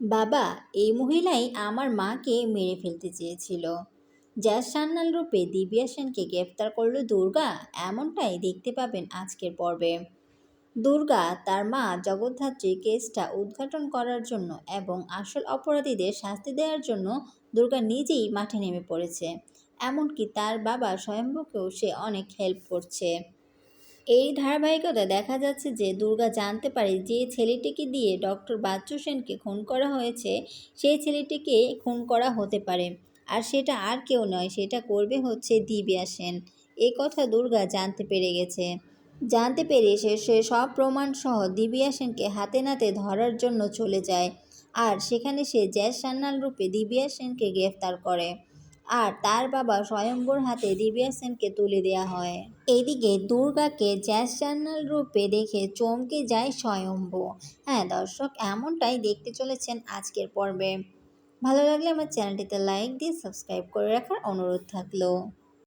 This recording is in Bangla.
বাবা, এই মহিলাই আমার মাকে মেরে ফেলতে চেয়েছিল। যার সান্নাল রূপে দিব্যা সেনকে গ্রেফতার করল দুর্গা, এমনটাই দেখতে পাবেন আজকের পর্বে। দুর্গা তার মা জগদ্ধাত্রী কেসটা উদ্ঘাটন করার জন্য এবং আসল অপরাধীদের শাস্তি দেওয়ার জন্য দুর্গা নিজেই মাঠে নেমে পড়েছে। এমনকি তার বাবা স্বয়ম্ভকেও সে অনেক হেল্প করছে। এই ধারাবাহিকতা দেখা যাচ্ছে যে দুর্গা জানতে পারে যে ছেলেটিকে দিয়ে ডক্টর বাচ্চু সেনকে খুন করা হয়েছে, সেই ছেলেটিকে খুন করা হতে পারে। আর সেটা আর কেউ নয়, সেটা করবে হচ্ছে দিব্যা সেন। এ কথা দুর্গা জানতে পেরে গেছে। জানতে পেরে সে সে সব প্রমাণ সহ দিব্যা সেনকে হাতে নাতে ধরার জন্য চলে যায়। আর সেখানে সে জ্যাস সান্যাল রূপে দিব্যা সেনকে গ্রেফতার করে। আর তার বাবা স্বয়ম্বর হাতে দিব্যা সেনকে তুলে দেওয়া হয়। এদিকে দুর্গাকে জ্যাস জার্নাল রূপে দেখে চমকে যায় স্বয়ম্ভ। হ্যাঁ দর্শক, এমনটাই দেখতে চলেছেন আজকের পর্বে। ভালো লাগলে আমার চ্যানেলটিতে লাইক দিয়ে সাবস্ক্রাইব করে রাখার অনুরোধ থাকল।